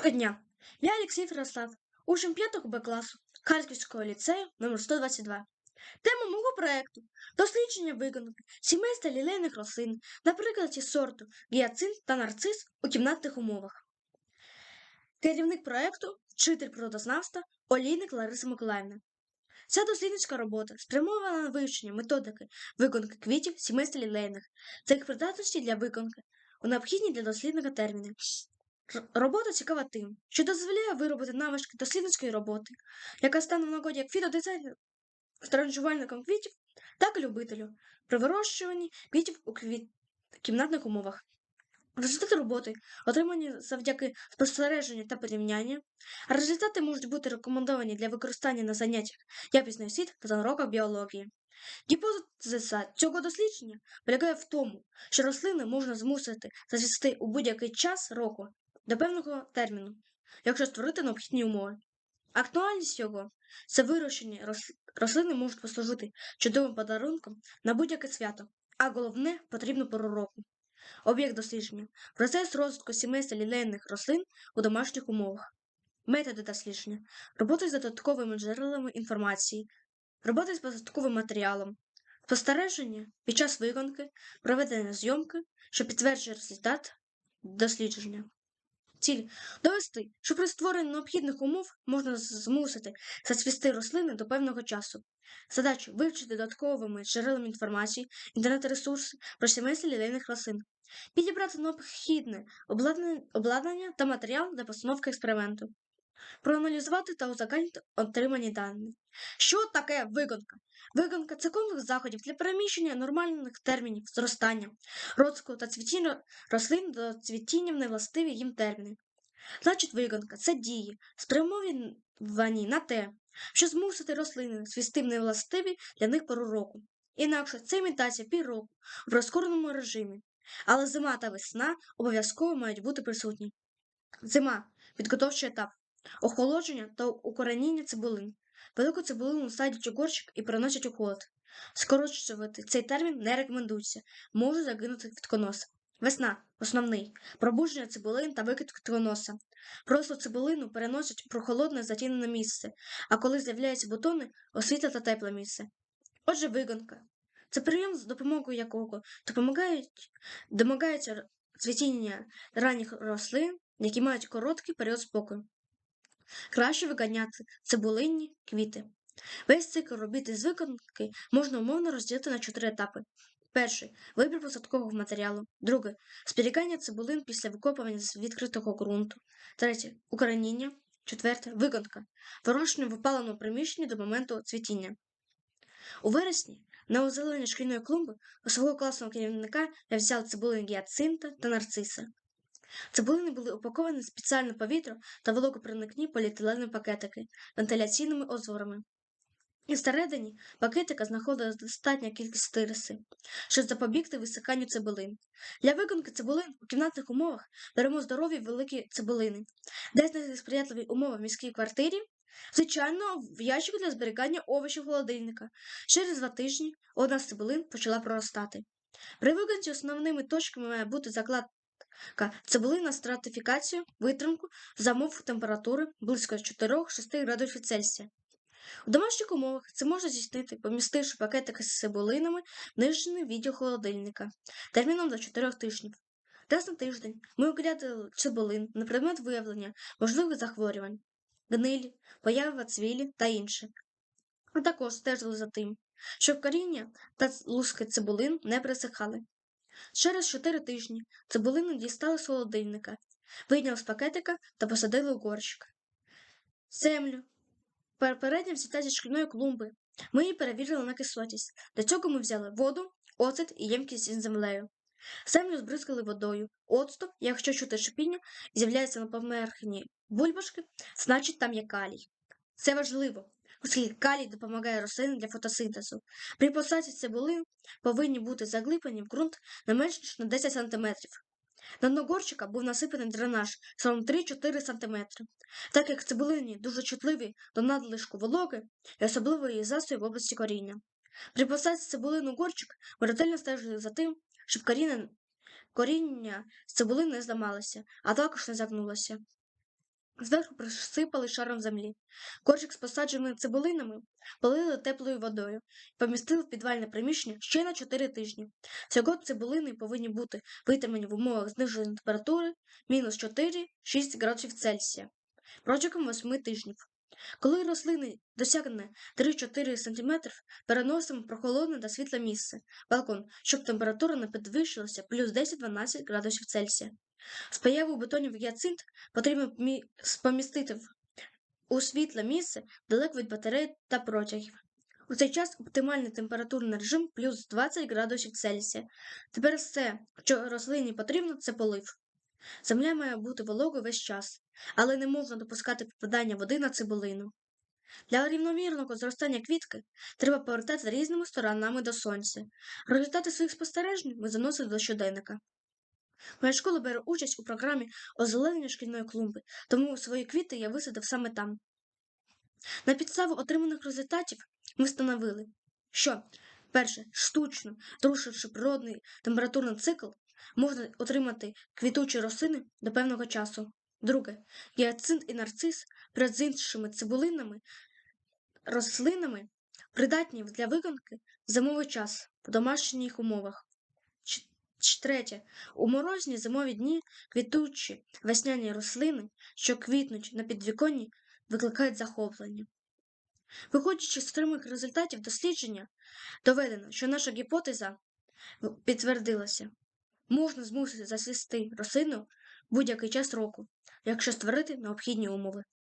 Доброго дня! Я Олексій Фірослав, учень 5 Б класу Харківського ліцею номер 122. Тема мого проєкту – дослідження виконки сімейства лілейних рослин на прикладі сорту гіацинт та нарцис у кімнатних умовах. Керівник проєкту – вчитель природознавства Олійник Лариса Миколаївна. Ця дослідницька робота спрямована на вивчення методики виконки квітів сімейства лілейних та їх придатності для виконки у необхідні для дослідника терміни. Робота цікава тим, що дозволяє виробити навички дослідницької роботи, яка стане в нагоді як фітодизайнеру, транжувальником квітів, так і любителю при вирощуванні квітів у квіт... кімнатних умовах. Результати роботи отримані завдяки спостереженню та порівнянню, результати можуть бути рекомендовані для використання на заняттях якісної освіти та на уроках біології. Гіпотеза цього дослідження полягає в тому, що рослини можна змусити зацвісти у будь-який час року до певного терміну, якщо створити необхідні умови. Актуальність його це вирощені рослини можуть послужити чудовим подарунком на будь-яке свято, а головне потрібну пору року. Об'єкт дослідження процес розвитку сімейства лілейних рослин у домашніх умовах. Методи дослідження робота з додатковими джерелами інформації, робота з додатковим матеріалом, спостереження під час виконки, проведення зйомки, що підтверджує результат дослідження. Ціль довести, що при створенні необхідних умов можна змусити зацвісти рослини до певного часу. Задача вивчити додатковими джерелами інформації, інтернет-ресурси про сімейство лілейних рослин, підібрати необхідне обладнання, та матеріал для постановки експерименту, проаналізувати та узагальнити отримані дані. Що таке виконка? Виконка це комплекс заходів для переміщення нормальних термінів зростання, розвитку та цвітіння рослин до цвітіння в невластиві їм терміни. Значить, виконка це дії, спрямовані на те, що змусити рослини свісти в невластиві для них пору року. Інакше це імітація півроку в розкореному режимі. Але зима та весна обов'язково мають бути присутні. Зима підготовчий етап, охолодження та укореніння цибулин. Велику цибулину садять у горщик і переносять у холод. Скорочувати цей термін не рекомендується, може загинути квітконос. Весна основний пробудження цибулин та викид квітконоса. Просто цибулину переносять у прохолодне затінене місце, а коли з'являються бутони, освітле та тепле місце. Отже, вигонка. Це прийом, з допомогою якого допомагають, домагається цвітіння ранніх рослин, які мають короткий період спокою. Краще виганяти цибулинні квіти. Весь цикл робіт із виконки можна умовно розділити на чотири етапи. Перший вибір посадкового матеріалу. Друге зберігання цибулин після викопування з відкритого ґрунту. Третє укореніння. Четверте виконка. Вирощення в опаленому приміщенні до моменту цвітіння. У вересні на озеленення шкільної клумби у свого класного керівника я взяв цибулин гіацинта та нарциса. Цибулини були упаковані в спеціальне повітря та вологопроникні поліетиленові пакетики вентиляційними отворами. І всередині пакетика знаходилась достатня кількість тириси, щоб запобігти висиханню цибулин. Для виконки цибулин у кімнатних умовах беремо здорові великі цибулини. Десь знайти сприятливі умови в міській квартирі, звичайно, в ящику для зберігання овочів холодильника. Через два тижні одна з цибулин почала проростати. При виконці основними точками має бути закладка цибулин на стратифікацію, витримку за умов температури близько 4-6 градусів Цельсія. У домашніх умовах це можна здійснити, помістивши пакетики з цибулинами в нижній відділ холодильника терміном до 4 тижнів. Раз на тиждень ми оглядали цибулин на предмет виявлення можливих захворювань, гнилі, появи цвілі та інше. А також стежили за тим, щоб коріння та луски цибулин не присихали. Через 4 тижні цибулину дістали з холодильника, вийняли з пакетика та посадили у горщик. Землю. Взяття зі шкільної клумби. Ми її перевірили на кислотність. Для цього ми взяли воду, оцет і ємкість із землею. Землю збризкали водою. Оцту, якщо чути шипіння, з'являється на поверхні бульбашки, значить там є калій. Це важливо, оскільки калій допомагає рослинам для фотосинтезу. При посадці цибулин повинні бути заглиблені в ґрунт не менш ніж на 10 см. На дно горщика був насипаний дренаж сором 3-4 см. Так як цибулині дуже чутливі до надлишку вологи і особливої засої в області коріння. При посадці цибулину в горщик ми ретельно стежили за тим, щоб коріння, коріння з цибулини не зламалося, а також не загнулося. Зверху присипали шаром землі. Корчик з посадженими цибулинами полили теплою водою і помістили в підвальне приміщення ще на 4 тижні. Всього цибулини повинні бути витримані в умовах зниженої температури мінус 4-6 градусів Цельсія протягом 8 тижнів. Коли рослини досягне 3-4 см, переносимо прохолодне та світле місце, балкон, щоб температура не підвищилася плюс 10-12 градусів Цельсія. З появою бетонів гіацинт потрібно мі- помістити у світле місце далеко від батарей та протягів. У цей час оптимальний температурний режим плюс 20 градусів Цельсія. Тепер все, що рослині потрібно, це полив. Земля має бути вологою весь час, але не можна допускати попадання води на цибулину. Для рівномірного зростання квітки треба повертати різними сторонами до сонця. Результати своїх спостережень ми заносили до щоденника. Моя школа бере участь у програмі озеленення шкільної клумби, тому свої квіти я висадив саме там. На підставу отриманих результатів ми встановили, що перше, штучно, зрушивши природний температурний цикл, можна отримати квітучі рослини до певного часу. Друге, гіацинт і нарцис перед з іншими цибулинами, рослинами придатні для виконки в зимовий час по домашніх умовах. Третє. У морозні зимові дні квітучі весняні рослини, що квітнуть на підвіконні, викликають захоплення. Виходячи з отриманих результатів дослідження, доведено, що наша гіпотеза підтвердилася. Можна змусити засісти рослину будь-який час року, якщо створити необхідні умови.